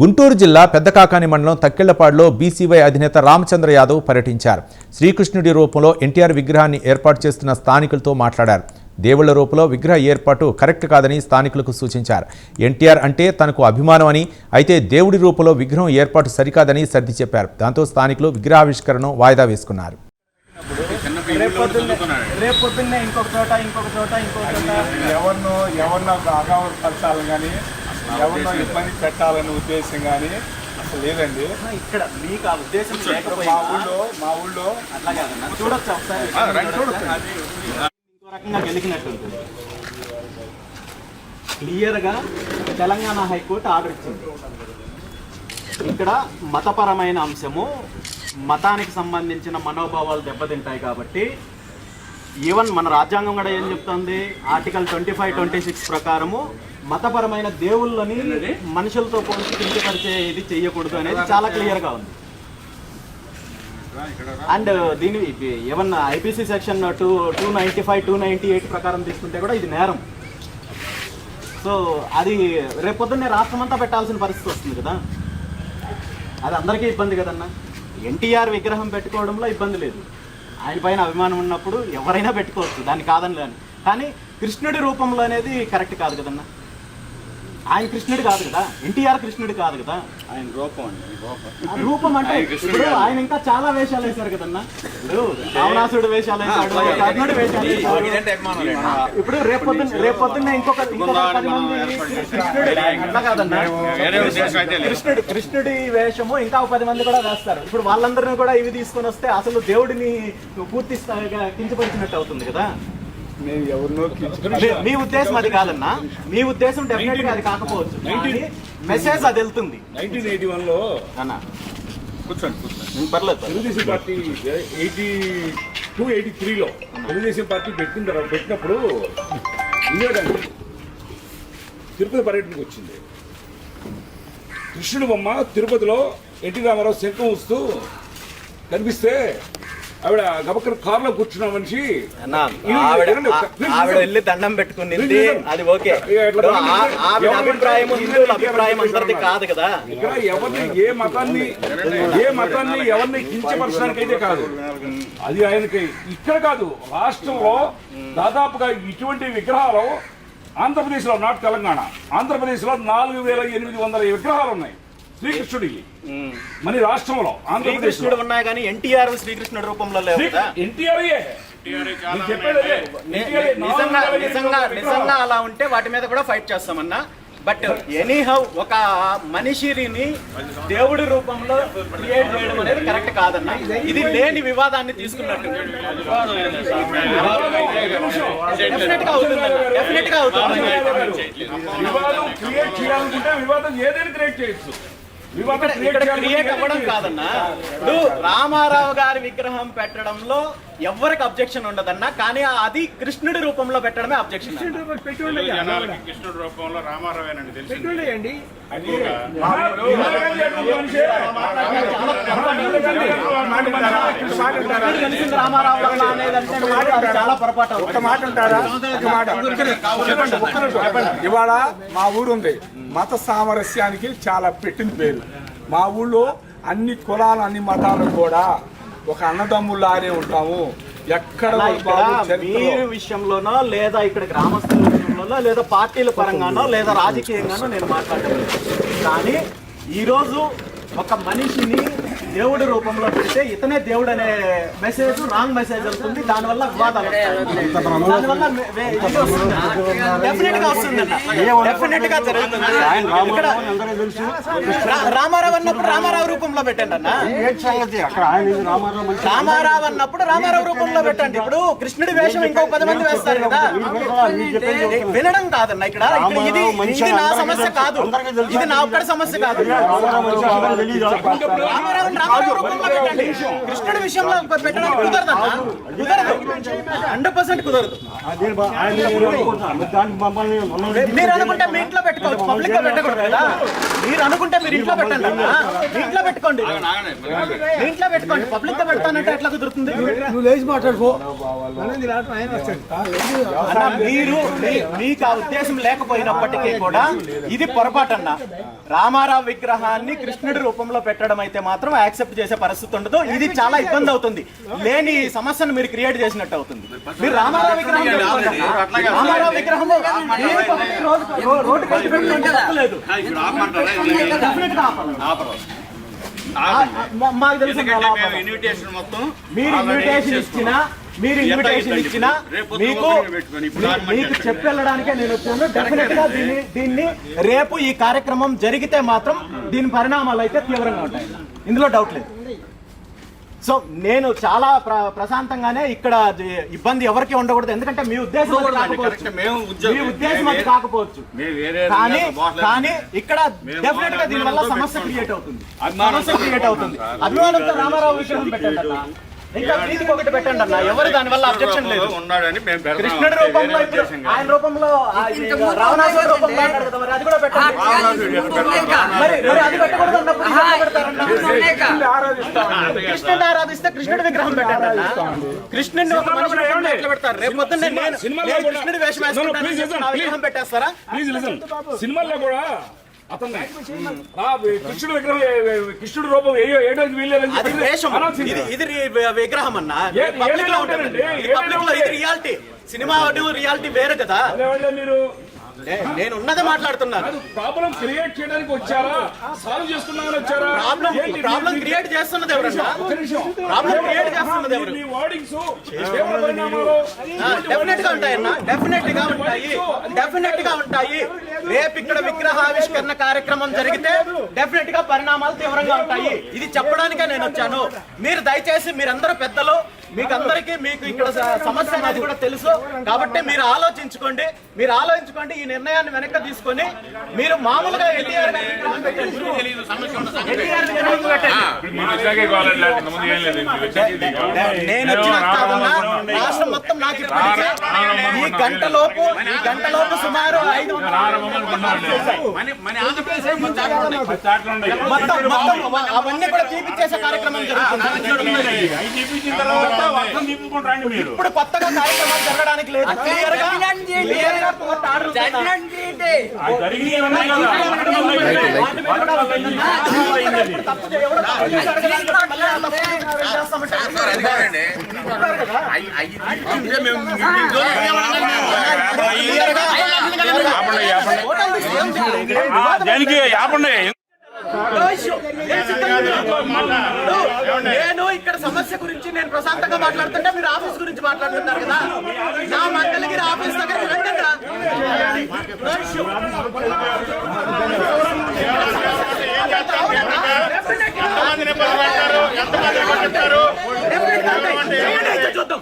గుంటూరు జిల్లా పెద్దకాకాని మండలం తక్కెళ్ళపాడులో బీసీవై అధినేత రామచంద్ర యాదవ్ పర్యటించారు. శ్రీకృష్ణుడి రూపంలో ఎన్టీఆర్ విగ్రహాన్ని ఏర్పాటు చేస్తున్న స్థానికులతో మాట్లాడారు. దేవుళ్ళ రూపంలో విగ్రహ ఏర్పాటు కరెక్ట్ కాదని స్థానికులకు సూచించారు. ఎన్టీఆర్ అంటే తనకు అభిమానం అని అయితే దేవుడి రూపంలో విగ్రహం ఏర్పాటు సరికాదని సర్ది చెప్పారు. దాంతో స్థానికులు విగ్రహావిష్కరణను వాయిదా వేసుకున్నారు. ఇంకొక చోట ఇంకొక చోట ఇంకొక చోట. ఎవరినో ఎవరినో అగౌరవపరచాలని కానీ ఎవరినో ఇబ్బంది పెట్టాలనే ఉద్దేశం కానీ అసలు లేదండి. ఇక్కడ మీకు ఆ ఉద్దేశం మా ఊళ్ళో మా ఊళ్ళో అట్లా కాదన్న చూడొచ్చు ఒకసారి. ఇంకో రకంగా ఉంటుంది క్లియర్గా తెలంగాణ హైకోర్టు ఆర్డర్ ఇచ్చింది. ఇక్కడ మతపరమైన అంశము మతానికి సంబంధించిన మనోభావాలు దెబ్బతింటాయి కాబట్టి ఈవెన్ మన రాజ్యాంగం కూడా ఏం చెప్తుంది? Article twenty five twenty six ప్రకారము మతపరమైన దేవుళ్ళని మనుషులతో పోల్చి కించపరిచే ఇది చెయ్యకూడదు అనేది చాలా క్లియర్గా ఉంది. అండ్ దీని ఏమన్నా IPC section two two ninety five two ninety eight ప్రకారం తీసుకుంటే కూడా ఇది నేరం. సో అది రేపొద్దున్నే రాష్ట్రం అంతా పెట్టాల్సిన పరిస్థితి వస్తుంది కదా. అది అందరికీ ఇబ్బంది కదన్నా. ఎన్టీఆర్ విగ్రహం పెట్టుకోవడంలో ఇబ్బంది లేదు. ఆయన పైన అభిమానం ఉన్నప్పుడు ఎవరైనా పెట్టుకోవచ్చు దాన్ని కాదని కానీ కృష్ణుడి రూపంలో అనేది కరెక్ట్ కాదు కదన్నా. ఆయన కృష్ణుడు కాదు కదా? ఎన్టీఆర్ కృష్ణుడు కాదు కదా? ఆయన రూపం అండి రూపం. రూపం అంటే ఇప్పుడు ఆయన ఇంకా చాలా వేషాలు వేశారు కదన్నా? ఇప్పుడు రావణాసుడు వేషాలు వేశాడు కర్ణుడు వేషాలు వేశాడు. ఇప్పుడు రేపొద్దున రేపొద్దున్న ఇంకొక కృష్ణుడు కాదన్నా? కృష్ణుడు కృష్ణుడి వేషము ఇంకా ఒక పది మంది కూడా వేస్తారు. ఇప్పుడు వాళ్ళందరినీ కూడా ఇవి తీసుకొని వస్తే అసలు దేవుడిని పూర్తి స్థాయిగా కించపరిచినట్టు అవుతుంది కదా? ఎవరినో మీ- ఉద్దేశం అది కాదన్నా. మీ ఉద్దేశం డెఫినెట్గా అది కాకపోవచ్చు. మెసేజ్ అది వెళ్తుంది. నైన్టీన్ ఎయిటీ అన్న కూర్చోండి కూర్చోండి. పర్లేదు. Telugu Desam party eighty two eighty త్రీలో తెలుగుదేశం పార్టీ పెట్టిన తర్వాత పెట్టినప్పుడు ఇందిరాగాంధీ తిరుపతి పర్యటనకు వచ్చింది. కృష్ణుడు బొమ్మ తిరుపతిలో ఎన్టీ రామారావు శంఖం వస్తూ కనిపిస్తే ఆవిడ గబక్కన కారులో కూర్చున్న మనిషి. ఆవిడ వెళ్ళి దండం పెట్టుకునింది అది ఓకే. అభిప్రాయం హిందువుల అభిప్రాయం అందరిది కాదు కదా. ఇక్కడ ఎవరిని ఏ మతాన్ని ఏ మతాన్ని ఎవరిని కించపరచడానికి అయితే కాదు. అది ఆయనకి ఇక్కడ కాదు. రాష్ట్రంలో దాదాపుగా ఇటువంటి విగ్రహాలు ఆంధ్రప్రదేశ్లో నాట్ తెలంగాణ ఆంధ్రప్రదేశ్లో నాలుగు వేల ఎనిమిది వందల విగ్రహాలు ఉన్నాయి. శ్రీకృష్ణుడికి మన రాష్ట్రంలో ఆంధ్రప్రదేశ్ శ్రీకృష్ణుడు ఉన్నాయి కానీ ఎన్టీఆర్ శ్రీకృష్ణుడు రూపంలో లేవు కదా? ఎన్టీఆర్ నిజంగా. అలా ఉంటే వాటి మీద కూడా ఫైట్ చేస్తామన్నా. బట్ ఎనీహౌ ఒక మనిషిని దేవుడి రూపంలో క్రియేట్ చేయడం అనేది కరెక్ట్ కాదన్న. ఇది లేని వివాదాన్ని తీసుకున్నట్టు. డెఫినెట్గా అవుతుందన్న. డెఫినెట్గా అవుతుంది వివాదం క్రియేట్ చేయాలనుకుంటే వివాదం ఏదైనా క్రియేట్ చేయొచ్చు. ఇక్కడ క్రియేట్ అవ్వడం కాదన్నా. ఇప్పుడు రామారావు గారి విగ్రహం పెట్టడంలో ఎవరికి అబ్జెక్షన్ ఉండదన్నా కానీ అది కృష్ణుడి రూపంలో పెట్టడమే అబ్జెక్షన్ జనాలకి కృష్ణుడి రూపంలో రామారావేనండి తెలిసింది. అది ఇందిరాగాంధీ అటువంటి మనిషే. తెలిసింది రామారావు వల్ల అనేదంటే మీరు అది చాలా పొరపాటు. ఒక మాట ఉంటారా ఒక మాట ఇవాళ మా ఊరు ఉంది. మత సామరస్యానికి చాలా పెట్టింది పేరు. మా ఊళ్ళో అన్ని కులాలు అన్ని మతాలు కూడా ఒక అన్నదమ్ములానే ఉంటాము ఎక్కడ మీరు విషయంలోనో లేదా ఇక్కడ గ్రామస్తుల విషయంలోనో లేదా పార్టీల పరంగానో లేదా రాజకీయంగానో నేను మాట్లాడలేదు కానీ ఈరోజు ఒక మనిషిని దేవుడి రూపంలో పెడితే ఇతనే దేవుడు అనే మెసేజ్ రాంగ్ మెసేజ్ వస్తుంది. దానివల్ల వివాదాలు డెఫినెట్ దానివల్ల వస్తుంది. గా వస్తుందన్న. గా జరుగుతుంది. ఇక్కడ రామారావు అన్నప్పుడు రామారావు రూపంలో పెట్టండి అన్న. రామారావు అన్నప్పుడు రామారావు రూపంలో పెట్టండి. ఇప్పుడు కృష్ణుడి వేషం ఇంకో పది మంది వేస్తారు కదా. వినడం కాదన్న ఇక్కడ. ఇక్కడ ఇది ఇది నా సమస్య కాదు. ఇది నా ఒక్కడి సమస్య కాదు. రామారావు రూపంలో పెట్టండి. కృష్ణుడి విషయంలో పెట్టడానికి కుదరదన్నా కుదరదు? హండ్రెడ్ పర్సెంట్ కుదరదు. మీరు అనుకుంటే మీ ఇంట్లో పెట్టుకోవచ్చు. పబ్లిక్లో పెట్టకూడదు కదా. మీరు అనుకుంటే మీరు ఇంట్లో పెట్టండి మీ ఇంట్లో పెట్టుకోండి. మీ ఇంట్లో పెట్టుకోండి. పబ్లిక్లో పెడతానంటే ఎట్లా కుదురుతుంది? నువ్వు లేచి మాట్లాడుకో అన్న మీరు మీ- మీకు ఆ ఉద్దేశం లేకపోయినప్పటికీ కూడా ఇది పొరపాటు అన్న రామారావు విగ్రహాన్ని కృష్ణుడి రూపంలో పెట్టడం అయితే మాత్రం యాక్సెప్ట్ చేసే పరిస్థితి ఉండదు ఇది చాలా ఇబ్బంది అవుతుంది. లేని సమస్యను మీరు క్రియేట్ చేసినట్టు అవుతుంది. మీరు రామారావు విగ్రహం. రామారావు విగ్రహం రోడ్డు- మాకు తెలుసు మీరు ఇన్విటేషన్ ఇచ్చినా మీరు ఇన్విటేషన్ ఇచ్చినా మీకు మీకు చెప్పి వెళ్ళడానికే నేను వచ్చాను. డెఫినెట్గా దీన్ని దీన్ని రేపు ఈ కార్యక్రమం జరిగితే మాత్రం దీని పరిణామాలు అయితే తీవ్రంగా ఉంటాయి. ఇందులో డౌట్ లేదు. సో నేను చాలా ప్ర- ప్రశాంతంగానే ఇక్కడ ఇబ్బంది ఎవరికి ఉండకూడదు. ఎందుకంటే మీ ఉద్దేశం మీ ఉద్దేశం అది కాకపోవచ్చు. కానీ కానీ ఇక్కడ డెఫినెట్గా దీని వల్ల అభిమానంతో సమస్య. క్రియేట్ అవుతుంది. సమస్య క్రియేట్ అవుతుంది. అభిమానంతో రామారావు విషయం పెట్టండి ఇంకా ప్రీతికి ఒకటి పెట్టండి అన్న. ఎవరు దాని వల్ల అబ్జెక్షన్ లేదు. ఉన్నాడని మేము పెడతాం. కృష్ణుడి రూపంలో ఇప్పుడు ఆయన రూపంలో ఆ రావణాసుడి రూపంలో అన్నాడు కదా మరి అది కూడా పెట్టండి. మరి మరి అది పెట్టకూడదు అన్నప్పుడు ఇది ఎట్లా పెడతారన్న? కృష్ణుడిని ఆరాధిస్తే. కృష్ణుడి విగ్రహం పెట్టండి అన్న. కృష్ణుడిని ఒక మనిషి రూపంలో ఎట్లా పెడతారు? రేపు పొద్దున్న నేను కృష్ణుడి వేషం No, no, వేసుకుంటాను. please listen, నా please. విగ్రహం పెట్టేస్తారా ప్లీజ్ లిసన్ సినిమాల్లో కూడా అతన్ని కృష్ణుడు విగ్రహం కృష్ణుడు రూపం ఇది విగ్రహం అన్న. రియాలిటీ సినిమా రియాలిటీ వేరు కదా. మీరు నేను ఉన్నదే మాట్లాడుతున్నాను. ప్రాబ్లం క్రియేట్ చేయడానికి వచ్చారా? సాల్వ్ చేసుకుందామని వచ్చారా? ప్రాబ్లం? ప్రాబ్లం క్రియేట్ చేస్తున్నది ఎవరన్నా. ప్రాబ్లం క్రియేట్ చేస్తున్నది ఎవరు? మీ వార్డింగ్స్ డెఫినెట్గా ఉంటాయి అన్న డెఫినెట్గా ఉంటాయి. డెఫినెట్గా ఉంటాయి. రేపు ఇక్కడ విగ్రహావిష్కరణ కార్యక్రమం జరిగితే డెఫినెట్గా పరిణామాలు తీవ్రంగా ఉంటాయి. ఇది చెప్పడానికే నేను వచ్చాను. మీరు దయచేసి మీరందరూ పెద్దలు మీకు అందరికీ మీకు ఇక్కడ సమస్య అనేది కూడా తెలుసు. కాబట్టి మీరు ఆలోచించుకోండి. మీరు ఆలోచించుకోండి. ఈ నిర్ణయాన్ని వెనక్కి తీసుకొని మీరు మామూలుగా ఎన్టీఆర్ నేను వచ్చిన రాష్ట్రం మొత్తం నాకు ఇప్పటికే ఈ గంట లోపు ఈ గంట లోపు సుమారు ఐదు వందల అవన్నీ కూడా కార్యక్రమం జరుగుతుంది ఇప్పుడు కొత్తగా కార్యక్రమాలు జరగడానికి లేదు. అయ్యి- దానికి నేను ఇక్కడ సమస్య గురించి నేను ప్రశాంతంగా మాట్లాడుతుంటే మీరు ఆఫీస్ గురించి మాట్లాడుతున్నారు కదా? నా మంగళగిరి ఆఫీస్ దగ్గర రండి చేయండి. చూద్దాం